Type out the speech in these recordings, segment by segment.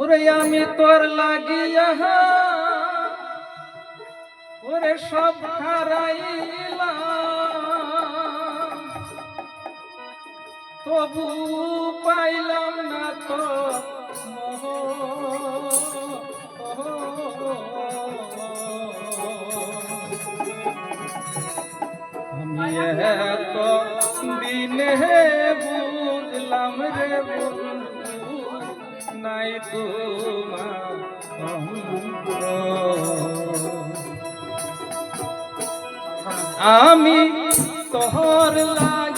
ওরে আমি তোর লাগিয়া ওরে সব হারাইলাম। তবু পাইলাম না তো মোহ। আমি এত দিনে বুঝলাম রে বুঝলাম নাই তোমার আমি তোহর লাই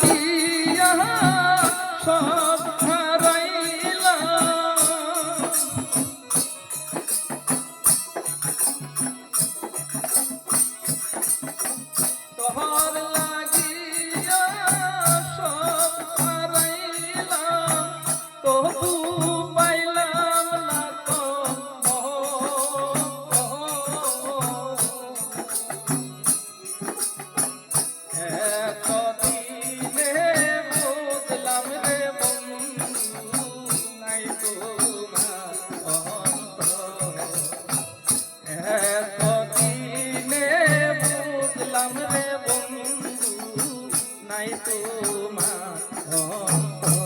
তোমার।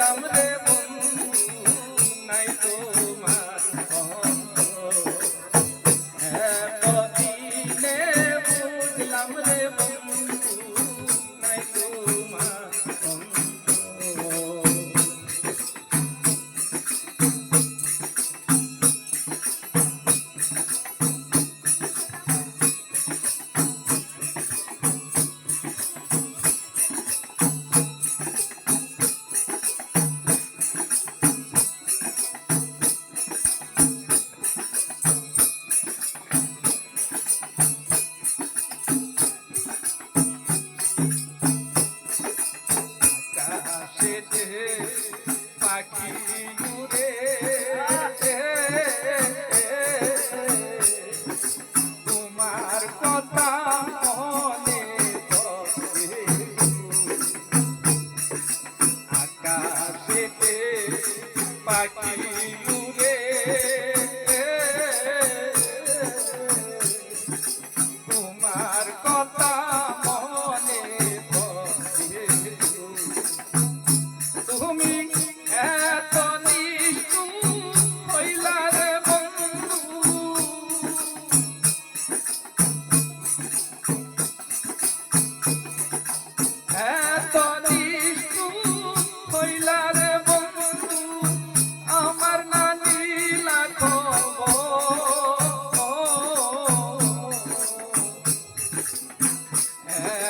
গেলাম রে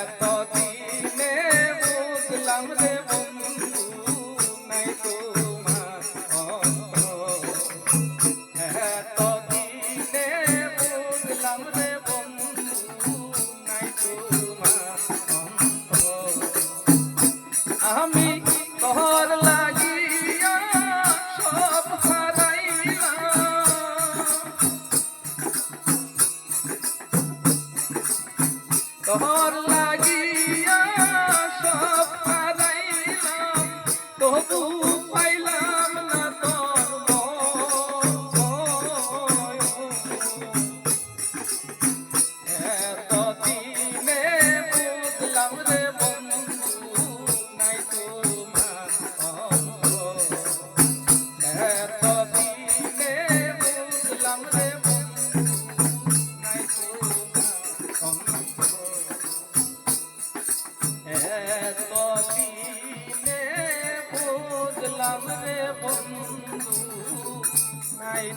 এত তোর লাগিয়া